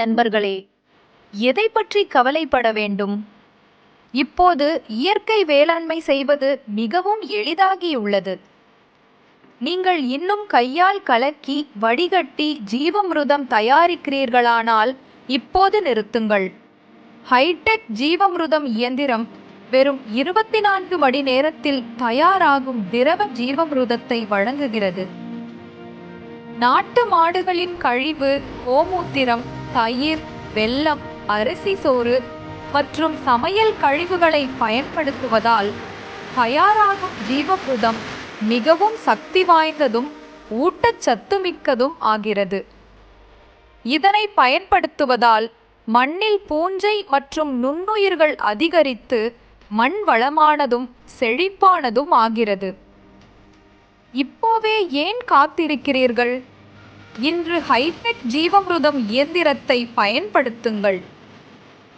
நண்பர்களே எதை பற்றி கவலைப்பட வேண்டும்? இப்போது இயற்கை வேளாண்மை செய்வது மிகவும் எளிதாகியுள்ளது. நீங்கள் இன்னும் கையால் கலக்கி வடிகட்டி ஜீவமிருதம் தயாரிக்கிறீர்களானால் இப்போது நிறுத்துங்கள். ஹைடெக் ஜீவமிருதம் இயந்திரம் வெறும் இருபத்தி நான்கு மணி நேரத்தில் தயாராகும் திரவ ஜீவமிருதத்தை வழங்குகிறது. நாட்டு மாடுகளின் கழிவு கோமூத்திரம் தயிர் வெல்லம் அரிசி சோறு மற்றும் சமையல் கழிவுகளை பயன்படுத்துவதால் தயாராகும் ஜீவபுதம் மிகவும் சக்தி வாய்ந்ததும் ஊட்டச்சத்துமிக்கதும் ஆகிறது. இதனை பயன்படுத்துவதால் மண்ணில் பூஞ்சை மற்றும் நுண்ணுயிர்கள் அதிகரித்து மண் வளமானதும் செழிப்பானதும் ஆகிறது. இப்போவே ஏன் காத்திருக்கிறீர்கள்? இன்று ஹைடெக் ஜீவமிருதம் இயந்திரத்தை பயன்படுத்துங்கள்.